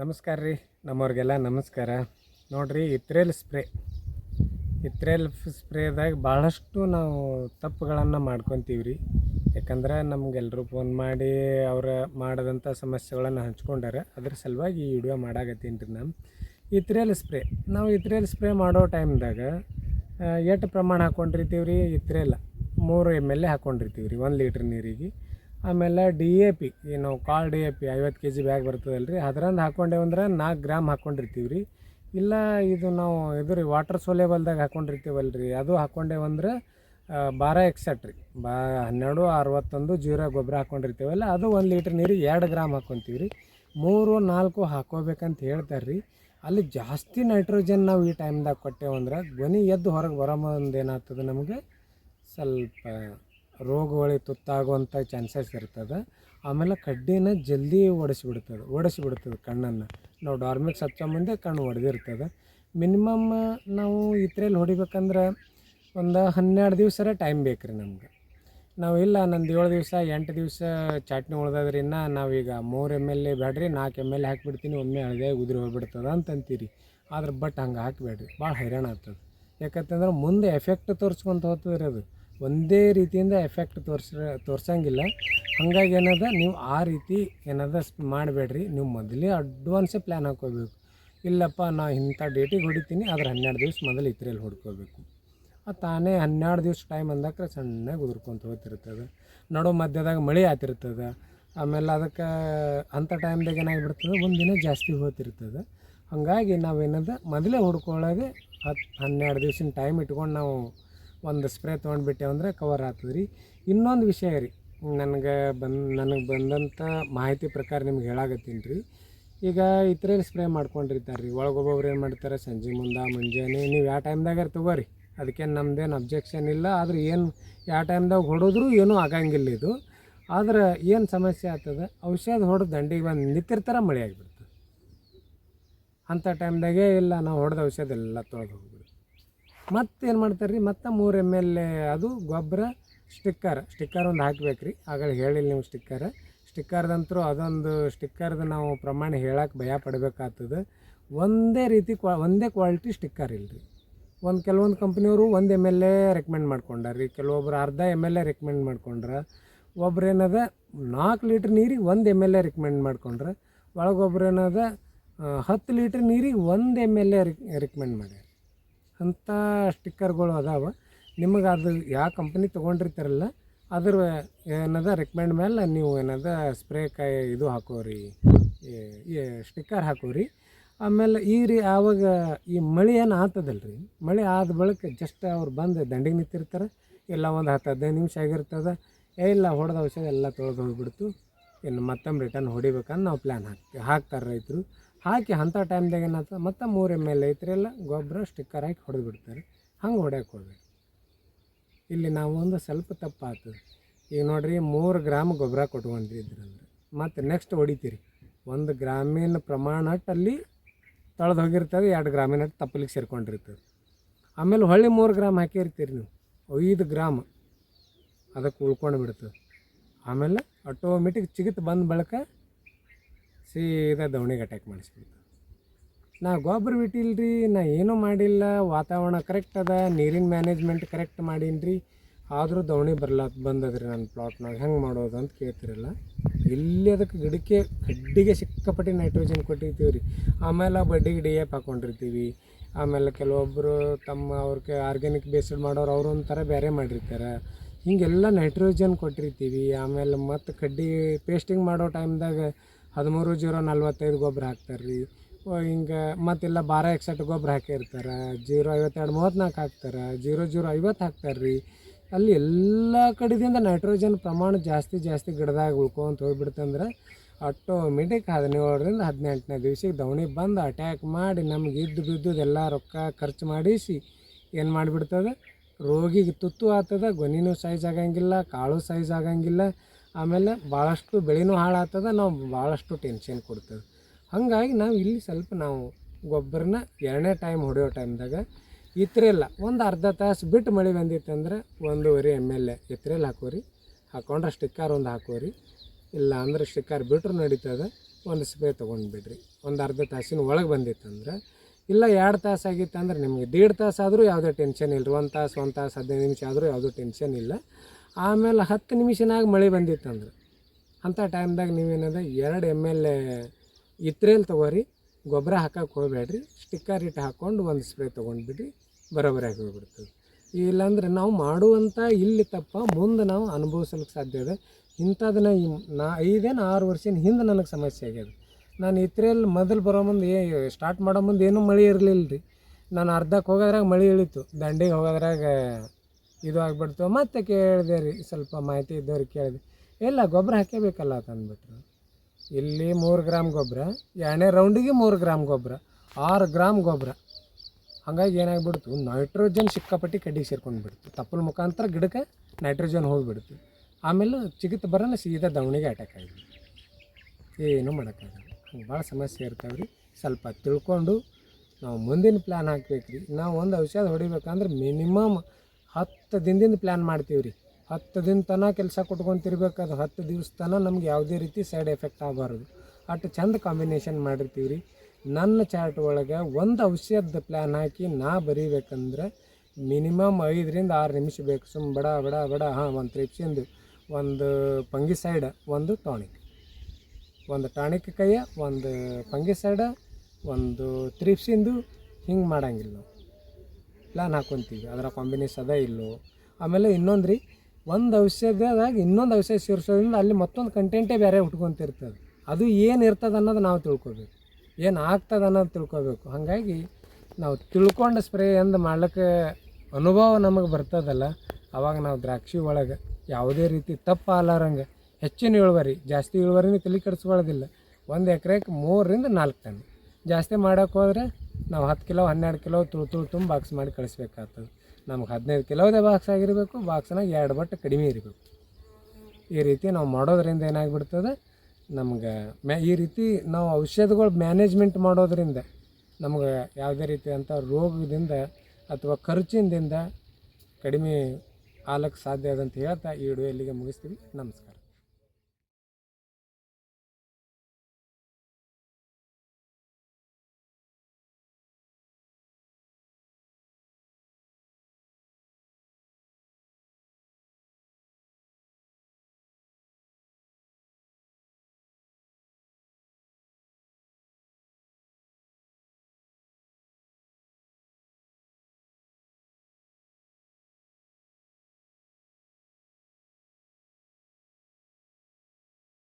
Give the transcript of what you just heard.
ನಮಸ್ಕಾರ ರೀ, ನಮ್ಮವ್ರಿಗೆಲ್ಲ ನಮಸ್ಕಾರ. ನೋಡಿರಿ, ಇತ್ರೇಲ್ ಸ್ಪ್ರೇ. ಇತ್ರೇಲ್ ಸ್ಪ್ರೇದಾಗ ಭಾಳಷ್ಟು ನಾವು ತಪ್ಪುಗಳನ್ನು ಮಾಡ್ಕೊತೀವಿ ರೀ. ಯಾಕಂದ್ರೆ ನಮಗೆಲ್ಲರೂ ಫೋನ್ ಮಾಡಿ ಅವರ ಮಾಡಿದಂಥ ಸಮಸ್ಯೆಗಳನ್ನು ಹಂಚ್ಕೊಂಡಾರೆ ಅದ್ರ ಸಲುವಾಗಿ ಈ ವಿಡಿಯೋ ಮಾಡಾಕತ್ತೀನಿ ರೀ ನಾನು. Ethrel spray. ನಾವು ಇತ್ರೇಲ್ ಸ್ಪ್ರೇ ಮಾಡೋ ಟೈಮ್ದಾಗ ಎಷ್ಟು ಪ್ರಮಾಣ ಹಾಕ್ಕೊಂಡಿರ್ತೀವಿ ರೀ ಇತ್ರೇಲ್? ಮೂರು ಎಂ ಎಲ್ ಎ ಹಾಕ್ಕೊಂಡಿರ್ತೀವಿ ರೀ, ಒಂದು ಲೀಟ್ರ್ ನೀರಿಗೆ. ಆಮೇಲೆ ಡಿ ಎ ಪಿ ಏನು ಕಾಳು ಡಿ ಎ ಪಿ ಐವತ್ತು ಕೆ ಜಿ ಬ್ಯಾಗ್ ಬರ್ತದಲ್ಲ ರೀ ಅದ್ರಂದು ಹಾಕ್ಕೊಂಡೇವು ಅಂದ್ರೆ ನಾಲ್ಕು ಗ್ರಾಮ್ ಹಾಕ್ಕೊಂಡಿರ್ತೀವಿ ರೀ ಇಲ್ಲ ಇದು ನಾವು ಇದು ರೀ ವಾಟರ್ ಸೋಲೇಬಲ್ದಾಗ ಹಾಕ್ಕೊಂಡಿರ್ತೀವಲ್ಲ ರೀ ಅದು ಹಾಕ್ಕೊಂಡೇವಂದ್ರೆ ಬಾರ ಎಕ್ಸೆಟ್ ರೀ. ಬಾ, ಹನ್ನೆರಡು, ಅರವತ್ತೊಂದು ಜೀರೋ ಗೊಬ್ಬರ ಹಾಕ್ಕೊಂಡಿರ್ತೀವಲ್ಲ ಅದು ಒಂದು ಲೀಟ್ರ್ ನೀರಿಗೆ ಎರಡು ಗ್ರಾಮ್ ಹಾಕ್ಕೊಂತೀವಿ ರೀ ಮೂರು, ನಾಲ್ಕು ಹಾಕೋಬೇಕಂತ ಹೇಳ್ತಾರೆ ರೀ ಅಲ್ಲಿ ಜಾಸ್ತಿ ನೈಟ್ರೋಜನ್ ನಾವು ಈ ಟೈಮ್ದಾಗ ಕೊಟ್ಟೇವಂದ್ರೆ ಧ್ವನಿ ಎದ್ದು ಹೊರಗೆ ಬರೋ ಏನಾಗ್ತದೆ ನಮಗೆ? ಸ್ವಲ್ಪ ರೋಗಗಳಿಗೆ ತುತ್ತಾಗುವಂಥ ಚಾನ್ಸಸ್ ಇರ್ತದೆ. ಆಮೇಲೆ ಕಡ್ಡಿನ ಜಲ್ದಿ ಓಡಿಸ್ಬಿಡ್ತದೆ ಓಡಿಸ್ಬಿಡ್ತದೆ ಕಣ್ಣನ್ನು. ನಾವು ಡಾರ್ಮಿಕ್ಸ್ ಹಚ್ಚೋ ಮುಂದೆ ಕಣ್ಣು ಒಡೆದಿರ್ತದೆ. ಮಿನಿಮಮ್ ನಾವು ಇತ್ರೇಲಿ ಹೊಡಿಬೇಕಂದ್ರೆ ಒಂದು ಹನ್ನೆರಡು ದಿವಸರ ಟೈಮ್ ಬೇಕು ರೀ ನಮ್ಗೆ ಇಲ್ಲ, ನಂದು ಏಳು ದಿವಸ, ಎಂಟು ದಿವಸ ಚಟ್ನಿ ಉಳ್ದದ್ರಿ ಇನ್ನು ನಾವೀಗ ಮೂರು ಎಂ ಎಲ್ ಎ ಬೇಡ್ರಿ ನಾಲ್ಕು ಎಂ ಎಲ್ ಎ ಹಾಕಿಬಿಡ್ತೀನಿ, ಒಮ್ಮೆ ಅಳದೆ ಉದುರಿ ಹೋಗ್ಬಿಡ್ತದೆ ಅಂತಂತೀರಿ. ಆದ್ರೆ ಬಟ್ ಹಂಗೆ ಹಾಕಬೇಡ್ರಿ, ಭಾಳ ಹೈರಾಣ ಆಗ್ತದೆ. ಯಾಕಂತಂದ್ರೆ ಮುಂದೆ ಎಫೆಕ್ಟ್ ತೋರಿಸ್ಕೊಂತ ಹೋಗ್ತದೆ ಅದು. ಒಂದೇ ರೀತಿಯಿಂದ ಎಫೆಕ್ಟ್ ತೋರಿಸ ತೋರ್ಸಂಗಿಲ್ಲ. ಹಾಗಾಗಿ ಏನದ, ನೀವು ಆ ರೀತಿ ಏನದ ಮಾಡಬೇಡ್ರಿ. ನೀವು ಮೊದಲೇ ಅಡ್ವಾನ್ಸೇ ಪ್ಲ್ಯಾನ್ ಹಾಕ್ಕೋಬೇಕು ಇಲ್ಲಪ್ಪ, ನಾ ಇಂಥ ಡೇಟಿಗೆ ಹೊಡಿತೀನಿ, ಆದ್ರೆ ಹನ್ನೆರಡು ದಿವ್ಸ ಮೊದಲು ಇತ್ರೇಲಿ ಹೊಡ್ಕೋಬೇಕು. ಅದು ತಾನೇ ಹನ್ನೆರಡು ದಿವ್ಸ ಟೈಮ್ ಅಂದಕ್ಕೆ ಸಣ್ಣಗೆ ಉದುರ್ಕೊಂತ ಹೋಗ್ತಿರ್ತದೆ. ನಡು ಮಧ್ಯದಾಗ ಮಳೆ ಆತಿರ್ತದೆ. ಆಮೇಲೆ ಅದಕ್ಕೆ ಅಂಥ ಟೈಮ್ದಾಗ ಏನಾಗಿಬಿಡ್ತದೆ, ಒಂದು ದಿನ ಜಾಸ್ತಿ ಹೋಗ್ತಿರ್ತದೆ. ಹಾಗಾಗಿ ನಾವೇನದ ಮೊದಲೇ ಹುಡ್ಕೊಳ್ಳೋದು ಹತ್ತು ಹನ್ನೆರಡು ದಿವ್ಸಿನ ಟೈಮ್ ಇಟ್ಕೊಂಡು ನಾವು ಒಂದು ಸ್ಪ್ರೇ ತೊಗೊಂಡ್ಬಿಟ್ಟೆ ಅಂದರೆ ಕವರ್ ಆಗ್ತದೆ ರೀ. ಇನ್ನೊಂದು ವಿಷಯ ರೀ, ನನಗೆ ಬಂದು, ನನಗೆ ಬಂದಂಥ ಮಾಹಿತಿ ಪ್ರಕಾರ ನಿಮ್ಗೆ ಹೇಳಾಕತ್ತೀನಿ ರೀ. ಈಗ ಇತರೇ ಸ್ಪ್ರೇ ಮಾಡ್ಕೊಂಡಿರ್ತಾರೆ ರೀ, ಒಳಗೊಬ್ಬೊಬ್ರು ಏನು ಮಾಡ್ತಾರೆ, ಸಂಜೆ ಮುಂದೆ ಮುಂಜಾನೆ, ನೀವು ಯಾವ ಟೈಮ್ದಾಗ ತಗೋರಿ. ಅದಕ್ಕೆ ನಮ್ದೇನು ಅಬ್ಜೆಕ್ಷನ್ ಇಲ್ಲ, ಆದ್ರೆ ಏನು ಯಾವ ಟೈಮ್ದಾಗ ಹೊಡೆದ್ರೂ ಏನೂ ಆಗಂಗಿಲ್ಲ ಇದು. ಆದ್ರೆ ಏನು ಸಮಸ್ಯೆ ಆಗ್ತದೆ, ಔಷಧ ಹೊಡೆದು ದಂಡಿಗೆ ಬಂದು ನಿಂತಿರ್ತಾರೆ ಮಳೆ ಆಗಿಬಿಡ್ತದೆ. ಅಂಥ ಟೈಮ್ದಾಗೆ ಇಲ್ಲ, ನಾವು ಹೊಡೆದ ಔಷಧ ಎಲ್ಲ ತೊಳೆದು ಮತ್ತೇನು ಮಾಡ್ತಾರೆ ರೀ ಮತ್ತೆ ಮೂರು ಎಂ ಎಲ್ ಎ ಅದು ಗೊಬ್ಬರ, ಸ್ಟಿಕ್ಕರ್. ಸ್ಟಿಕ್ಕರ್ ಒಂದು ಹಾಕ್ಬೇಕು ರೀ ಆಗ ಹೇಳಿಲ್ಲ ನೀವು ಸ್ಟಿಕ್ಕರ್. ಸ್ಟಿಕ್ಕರ್ದಂತರೂ ಅದೊಂದು ಸ್ಟಿಕ್ಕರ್ದು ನಾವು ಪ್ರಮಾಣ ಹೇಳಕ್ಕೆ ಭಯ ಪಡಬೇಕಾಗ್ತದೆ. ಒಂದೇ ರೀತಿ ಕ್ವಾ, ಒಂದೇ ಕ್ವಾಲಿಟಿ ಸ್ಟಿಕ್ಕರ್ ಇಲ್ಲ ರೀ ಒಂದು ಕೆಲವೊಂದು ಕಂಪ್ನಿಯವರು ಒಂದು ಎಂ ಎಲ್ ಎ ರೆಕಮೆಂಡ್ ಮಾಡ್ಕೊಂಡಾರ ರೀ ಕೆಲವೊಬ್ಬರು ಅರ್ಧ ಎಂ ಎಲ್ ಎ ರೆಕಮೆಂಡ್ ಮಾಡ್ಕೊಂಡ್ರೆ ಒಬ್ರು ಏನದ ನಾಲ್ಕು ಲೀಟ್ರ್ ನೀರಿಗೆ ಒಂದು ಎಂ ಎಲ್ ಎ ರೆಕಮೆಂಡ್ ಮಾಡ್ಕೊಂಡ್ರೆ ಒಳಗೊಬ್ರು ಏನದ ಹತ್ತು ಲೀಟ್ರ್ ನೀರಿಗೆ ಒಂದು ಎಂ ಎಲ್ ಎ ರೆಕಮೆಂಡ್ ಮಾಡ್ಯಾರ. ಅಂಥ ಸ್ಟಿಕ್ಕರ್ಗಳು ಅದಾವ. ನಿಮಗೆ ಅದು ಯಾವ ಕಂಪ್ನಿ ತೊಗೊಂಡಿರ್ತಾರಲ್ಲ, ಅದ್ರ ಏನದ ರೆಕಮೆಂಡ್ ಮೇಲೆ ನೀವು ಏನದ ಸ್ಪ್ರೇ ಕಾಯಿ ಇದು ಹಾಕೋರಿ ಸ್ಟಿಕ್ಕರ್ ಹಾಕೋರಿ. ಆಮೇಲೆ ಈ ರೀ ಆವಾಗ ಈ ಮಳೆ ಏನು ಆತದಲ್ಲ ರೀ ಮಳೆ ಆದ ಬಳಿಕ ಜಸ್ಟ್ ಅವ್ರು ಬಂದು ದಂಡಿಗೆ ನಿಂತಿರ್ತಾರೆ. ಇಲ್ಲ ಒಂದು ಹತ್ತು ಹದಿನೈದು ನಿಮಿಷ ಆಗಿರ್ತದೆ. ಏ, ಇಲ್ಲ, ಹೊಡೆದ ಔಷಧ ಎಲ್ಲ ತೊಳೆದು ಹೋಗ್ಬಿಡ್ತು. ಇನ್ನು ಮತ್ತೊಮ್ಮೆ ರಿಟರ್ನ್ ಹೊಡಿಬೇಕಂತ ನಾವು ಪ್ಲ್ಯಾನ್ ಹಾಕ್ತೀವಿ. ಹಾಕ್ತಾರೆ ರೈತರು. ಹಾಕಿ ಅಂಥ ಟೈಮ್ದಾಗ ಏನಾಗ್ತದೆ ಮತ್ತೆ ಮೂರು ಎಂ ಎಲ್ ಐತ್ರೆಲ್ಲ ಗೊಬ್ಬರ ಸ್ಟಿಕ್ಕರ್ ಹಾಕಿ ಹೊಡೆದು ಬಿಡ್ತಾರೆ ಹಂಗೆ ಹೊಡ್ಯಕ್ಕೆ ಹೋಗ್ಬೇಕು ಇಲ್ಲಿ ನಾವು ಒಂದು ಸ್ವಲ್ಪ ತಪ್ಪಾಗ್ತದೆ ಈಗ ನೋಡಿರಿ, ಮೂರು ಗ್ರಾಮ್ ಗೊಬ್ಬರ ಕೊಟ್ಕೊಂಡಿದ್ರಂದ್ರೆ ಮತ್ತು ನೆಕ್ಸ್ಟ್ ಹೊಡಿತೀರಿ. ಒಂದು ಗ್ರಾಮೀಣ ಪ್ರಮಾಣ ಅಲ್ಲಿ ತೊಳೆದು ಹೋಗಿರ್ತದೆ, ಎರಡು ಗ್ರಾಮಿನ ತಪ್ಪಲಿಗೆ ಸೇರ್ಕೊಂಡಿರ್ತದೆ. ಆಮೇಲೆ ಹೊಳ್ಳಿ ಮೂರು ಗ್ರಾಮ್ ಹಾಕಿರ್ತೀರಿ ನೀವು. ಐದು ಗ್ರಾಮ್ ಅದಕ್ಕೆ ಉಳ್ಕೊಂಡು ಬಿಡ್ತದೆ ಆಮೇಲೆ ಆಟೋಮೆಟಿಕ್ ಚಿಗಿತ್ ಬಂದ ಬಳಿಕ ಸೀದಾ ದವಣಿಗೆ ಅಟ್ಯಾಕ್ ಮಾಡಿಸ್ಬಿಡ್ತು ನಾ ಗೊಬ್ಬರ ಬಿಟ್ಟಿಲ್ರಿ, ನಾ ಏನೂ ಮಾಡಿಲ್ಲ, ವಾತಾವರಣ ಕರೆಕ್ಟ್ ಅದ, ನೀರಿನ ಮ್ಯಾನೇಜ್ಮೆಂಟ್ ಕರೆಕ್ಟ್ ಮಾಡೀನಿ ರೀ ಆದರೂ ದವಣಿ ಬರ್ಲಾತ್ ಬಂದದ್ರಿ ನನ್ನ ಪ್ಲಾಟ್ನಾಗ ಹೆಂಗೆ ಮಾಡೋದು ಅಂತ ಕೇಳ್ತಿರಲ್ಲ. ಇಲ್ಲಿ ಅದಕ್ಕೆ ಗಿಡಕ್ಕೆ ಕಡ್ಡಿಗೆ ಸಿಕ್ಕಾಪಟ್ಟೆ ನೈಟ್ರೋಜನ್ ಕೊಟ್ಟಿರ್ತೀವಿ ರೀ ಆಮೇಲೆ ಬಡ್ಡಿಗೆ ಡಿ ಎಪ್ ಹಾಕ್ಕೊಂಡಿರ್ತೀವಿ ಆಮೇಲೆ ಕೆಲವೊಬ್ಬರು ತಮ್ಮ ಅವ್ರಿಗೆ ಆರ್ಗ್ಯಾನಿಕ್ ಬೇಸ್ಡ್ ಮಾಡೋರು ಅವರು ಒಂಥರ ಬೇರೆ ಮಾಡಿರ್ತಾರೆ. ಹೀಗೆಲ್ಲ ನೈಟ್ರೋಜನ್ ಕೊಟ್ಟಿರ್ತೀವಿ. ಆಮೇಲೆ ಮತ್ತು ಕಡ್ಡಿ ಪೇಸ್ಟಿಂಗ್ ಮಾಡೋ ಟೈಮ್ದಾಗ ಹದಿಮೂರು ಜೀರೋ ನಲ್ವತ್ತೈದು ಗೊಬ್ಬರ ಹಾಕ್ತಾರೆ ರೀ ಹಿಂಗೆ ಮತ್ತೆಲ್ಲ ಬಾರ ಎಕ್ಸೆಟ್ ಗೊಬ್ಬರ ಹಾಕಿರ್ತಾರೆ. ಜೀರೋ ಐವತ್ತೆರಡು ಮೂವತ್ತ್ನಾಲ್ಕು ಹಾಕ್ತಾರೆ. ಜೀರೋ ಜೀರೋ ಐವತ್ತು ಹಾಕ್ತಾರೆ ರೀ ಅಲ್ಲಿ ಎಲ್ಲ ಕಡೆದಿಂದ ನೈಟ್ರೋಜನ್ ಪ್ರಮಾಣ ಜಾಸ್ತಿ ಜಾಸ್ತಿ ಗಿಡದಾಗ ಉಳ್ಕೊಂತ ಹೋಗ್ಬಿಡ್ತಂದ್ರೆ ಆಟೋಮೆಟಿಕ್ ಹದಿನೇಳರಿಂದ ಹದಿನೆಂಟನೇ ದಿವ್ಸಕ್ಕೆ ದವಣಿ ಬಂದು ಅಟ್ಯಾಕ್ ಮಾಡಿ ನಮ್ಗೆ ಇದ್ದು ಬಿದ್ದುದೆಲ್ಲ ರೊಕ್ಕ ಖರ್ಚು ಮಾಡಿಸಿ ಏನು ಮಾಡಿಬಿಡ್ತದೆ? ರೋಗಿಗೆ ತುತ್ತು ಆಗ್ತದೆ ಗೊನಿನೂ ಸೈಜ್ ಆಗಂಗಿಲ್ಲ, ಕಾಳು ಸೈಜ್ ಆಗಂಗಿಲ್ಲ. ಆಮೇಲೆ ಭಾಳಷ್ಟು ಬೆಳೆನೂ ಹಾಳಾಗ್ತದೆ, ನಾವು ಭಾಳಷ್ಟು ಟೆನ್ಷನ್ ಕೊಡ್ತದೆ ಹಾಗಾಗಿ ನಾವು ಇಲ್ಲಿ ಸ್ವಲ್ಪ ನಾವು ಗೊಬ್ಬರನ ಎರಡನೇ ಟೈಮ್ ಹೊಡೆಯೋ ಟೈಮ್ದಾಗ ಇತ್ರೆಲ್ಲ ಒಂದು ಅರ್ಧ ತಾಸು ಬಿಟ್ಟು ಮಳೆ ಬಂದಿತ್ತಂದ್ರೆ ಒಂದೂವರೆ ಎಂ ಎಲ್ ಎ ಇತ್ರೆಲ್ಲ ಹಾಕೋರಿ. ಹಾಕೊಂಡ್ರೆ ಸ್ಟಿಕ್ಕರ್ ಒಂದು ಹಾಕೋರಿ. ಇಲ್ಲ ಅಂದ್ರೆ ಸ್ಟಿಕ್ಕರ್ ಬಿಟ್ರು ನಡೀತದೆ, ಒಂದು ಸ್ಪ್ರೇ ತೊಗೊಂಡು ಬಿಡ್ರಿ. ಒಂದು ಅರ್ಧ ತಾಸಿನ ಒಳಗೆ ಬಂದಿತ್ತಂದ್ರೆ ಇಲ್ಲ ಎರಡು ತಾಸು ಆಗಿತ್ತು ಅಂದ್ರೆ ನಿಮಗೆ ದೇಡ್ ತಾಸು ಆದರೂ ಯಾವುದೇ ಟೆನ್ಷನ್ ಇಲ್ಲ ಒಂದು ತಾಸು ಒಂದು ತಾಸು ಹದಿನೈದು ನಿಮಿಷ ಆದರೂ ಯಾವುದೂ ಟೆನ್ಷನ್ ಇಲ್ಲ. ಆಮೇಲೆ ಹತ್ತು ನಿಮಿಷನಾಗ ಮಳೆ ಬಂದಿತ್ತು ಅಂದ್ರೆ ಅಂಥ ಟೈಮ್ದಾಗ ನೀವೇನದ ಎರಡು ಎಂ ಎಲ್ ಇತ್ರೇಲ್ ತೊಗೋರಿ, ಗೊಬ್ಬರ ಹಾಕಕ್ಕೆ ಹೋಗಬೇಡ್ರಿ, ಸ್ಟಿಕ್ಕರ್ ಇಟ್ಟು ಹಾಕ್ಕೊಂಡು ಒಂದು ಸ್ಪ್ರೇ ತೊಗೊಂಡ್ಬಿಟ್ಟು ಬರೋಬ್ಬರಿ ಆಗಿ ಹೋಗ್ಬಿಡ್ತದೆ. ಇಲ್ಲಾಂದ್ರೆ ನಾವು ಮಾಡುವಂಥ ಇಲ್ಲಿ ತಪ್ಪ, ಮುಂದೆ ನಾವು ಅನುಭವಿಸ್ಲಿಕ್ಕೆ ಸಾಧ್ಯ ಇದೆ ಇಂಥದನ್ನ ಈ ನಾ ಐದೇನು ಆರು ವರ್ಷದ ಹಿಂದೆ ನನಗೆ ಸಮಸ್ಯೆ ಆಗ್ಯದ. ನಾನು ಇತ್ರೆಯಲ್ಲಿ ಮೊದಲು ಬರೋ ಮುಂದೆ ಏ, ಸ್ಟಾರ್ಟ್ ಮಾಡೋ ಮುಂದೆ ಏನೂ ಮಳೆ ಇರಲಿಲ್ಲ ರೀ ನಾನು ಅರ್ಧಕ್ಕೆ ಹೋಗೋದ್ರಾಗ ಮಳೆ ಇಳಿತು, ದಂಡಿಗೆ ಹೋಗೋದ್ರಾಗ ಇದು ಆಗ್ಬಿಡ್ತು. ಮತ್ತೆ ಕೇಳಿದೆ ರೀ, ಸ್ವಲ್ಪ ಮಾಹಿತಿ ಇದ್ದವ್ರಿಗೆ ಕೇಳಿದೆ. ಇಲ್ಲ ಗೊಬ್ಬರ ಹಾಕೇಬೇಕಲ್ಲ ಅಂತಂದ್ಬಿಟ್ರು ಇಲ್ಲಿ ಮೂರು ಗ್ರಾಮ್ ಗೊಬ್ಬರ ಎರಡನೇ ರೌಂಡಿಗೆ ಮೂರು ಗ್ರಾಮ್ ಗೊಬ್ಬರ ಆರು ಗ್ರಾಮ್ ಗೊಬ್ಬರ ಹಾಗಾಗಿ ಏನಾಗ್ಬಿಡ್ತು ನೈಟ್ರೋಜನ್ ಸಿಕ್ಕಾಪಟ್ಟಿ ಕಡ್ಡಿಗೆ ಸೇರ್ಕೊಂಡು ಬಿಡ್ತು ತಪ್ಪಲ ಮುಖಾಂತರ ಗಿಡಕ್ಕೆ ನೈಟ್ರೋಜನ್ ಹೋಗಿಬಿಡ್ತು. ಆಮೇಲೆ ಚಿಗಿತ್ ಬರೋಣ ಸೀದಾ ದವಣಿಗೆ ಅಟ್ಯಾಕ್ ಆಗಿಬಿಡ್ತು ಏನೂ ಮಾಡೋಕ್ಕಾಗಲ್ಲ. ಹಂಗೆ ಭಾಳ ಸಮಸ್ಯೆ ಇರ್ತಾವೆ ರೀ. ಸ್ವಲ್ಪ ತಿಳ್ಕೊಂಡು ನಾವು ಮುಂದಿನ ಪ್ಲ್ಯಾನ್ ಹಾಕ್ಬೇಕು ರೀ. ನಾವು ಒಂದು ಔಷಧ ಹೊಡಿಬೇಕಂದ್ರೆ ಮಿನಿಮಮ್ ಹತ್ತು ದಿನದಿಂದ ಪ್ಲ್ಯಾನ್ ಮಾಡ್ತೀವಿ ರೀ. ಹತ್ತು ದಿನ ತನಕ ಕೆಲಸ ಕೊಟ್ಕೊಂತಿರ್ಬೇಕು, ಅದು ಹತ್ತು ದಿವ್ಸ ತನಕ ನಮ್ಗೆ ಯಾವುದೇ ರೀತಿ ಸೈಡ್ ಎಫೆಕ್ಟ್ ಆಗಬಾರ್ದು. ಅಷ್ಟು ಚಂದ ಕಾಂಬಿನೇಷನ್ ಮಾಡಿರ್ತೀವಿ ರೀ. ನನ್ನ ಚಾರ್ಟ್ ಒಳಗೆ ಒಂದು ಔಷಧದ ಪ್ಲ್ಯಾನ್ ಹಾಕಿ ನಾ ಬರೀಬೇಕಂದ್ರೆ ಮಿನಿಮಮ್ ಐದರಿಂದ ಆರು ನಿಮಿಷ ಬೇಕು. ಸುಮ್ಮ ಬಡ ಬಡ ಬಡ, ಹಾಂ, ಒಂದು ತ್ರಿಪ್ಸಿಂದು ಒಂದು ಪಂಗಿ ಸೈಡ ಒಂದು ಟಾನಿಕ್ ಒಂದು ಟಾನಿಕ್ ಕೈಯ, ಒಂದು ಪಂಗಿ ಸೈಡ ಒಂದು ತ್ರಿಪ್ಸಿಂದು ಹಿಂಗೆ ಮಾಡಂಗಿಲ್ಲ ನಾವು. ಪ್ಲ್ಯಾನ್ ಹಾಕ್ಕೊಂತೀವಿ ಅದರ ಕಾಂಬಿನೇಷನ್ ಅದ ಇಲ್ಲೋ. ಆಮೇಲೆ ಇನ್ನೊಂದು ರೀ, ಒಂದು ಔಷಧದಾಗ ಇನ್ನೊಂದು ಔಷಧ ಸೇರಿಸೋದ್ರಿಂದ ಅಲ್ಲಿ ಮತ್ತೊಂದು ಕಂಟೆಂಟೇ ಬೇರೆ ಉಟ್ಕೊತಿರ್ತದೆ. ಅದು ಏನು ಇರ್ತದೆ ಅನ್ನೋದು ನಾವು ತಿಳ್ಕೊಬೇಕು. ಏನು ಆಗ್ತದೆ ಅನ್ನೋದು ತಿಳ್ಕೊಬೇಕು. ಹಾಗಾಗಿ ನಾವು ತಿಳ್ಕೊಂಡು ಸ್ಪ್ರೇ ಎಂದು ಮಾಡ್ಲಿಕ್ಕೆ ಅನುಭವ ನಮಗೆ ಬರ್ತದಲ್ಲ ಆವಾಗ ನಾವು ದ್ರಾಕ್ಷಿ ಒಳಗೆ ಯಾವುದೇ ರೀತಿ ತಪ್ಪು ಆಲಾರಂಗೆ ಹೆಚ್ಚಿನ ಇಳುವರಿ, ಜಾಸ್ತಿ ಇಳುವರಿನೂ ತಲೆ ಕೆಡಿಸ್ಕೊಳ್ಳೋದಿಲ್ಲ. ಒಂದು ಎಕರೆಗೆ ಮೂರರಿಂದ ನಾಲ್ಕು ಟನ್. ಜಾಸ್ತಿ ಮಾಡೋಕ್ಕೋದ್ರೆ ನಾವು ಹತ್ತು ಕಿಲೋ, ಹನ್ನೆರಡು ಕಿಲೋ ತುಳು ತುಳು ತುಂಬ ಬಾಕ್ಸ್ ಮಾಡಿ ಕಳಿಸ್ಬೇಕಾಗ್ತದೆ. ನಮ್ಗೆ ಹದಿನೈದು ಕಿಲೋದೇ ಬಾಕ್ಸ್ ಆಗಿರಬೇಕು ಬಾಕ್ಸ್ನಾಗ ಎರಡು ಬಟ್ಟು ಕಡಿಮೆ ಇರಬೇಕು. ಈ ರೀತಿ ನಾವು ಮಾಡೋದ್ರಿಂದ ಏನಾಗ್ಬಿಡ್ತದೆ, ನಮ್ಗೆ ಮ್ಯಾ, ಈ ರೀತಿ ನಾವು ಔಷಧಗಳು ಮ್ಯಾನೇಜ್ಮೆಂಟ್ ಮಾಡೋದರಿಂದ ನಮ್ಗೆ ಯಾವುದೇ ರೀತಿಯಂಥ ರೋಗದಿಂದ ಅಥವಾ ಖರ್ಚಿನಿಂದ ಕಡಿಮೆ ಆಲಕ್ಕೆ ಸಾಧ್ಯ ಅದಂತ ಹೇಳ್ತಾ ಈ ವಿಡಿಯೋ ಇಲ್ಲಿಗೆ ಮುಗಿಸ್ತೀವಿ. ನಮಸ್ಕಾರ.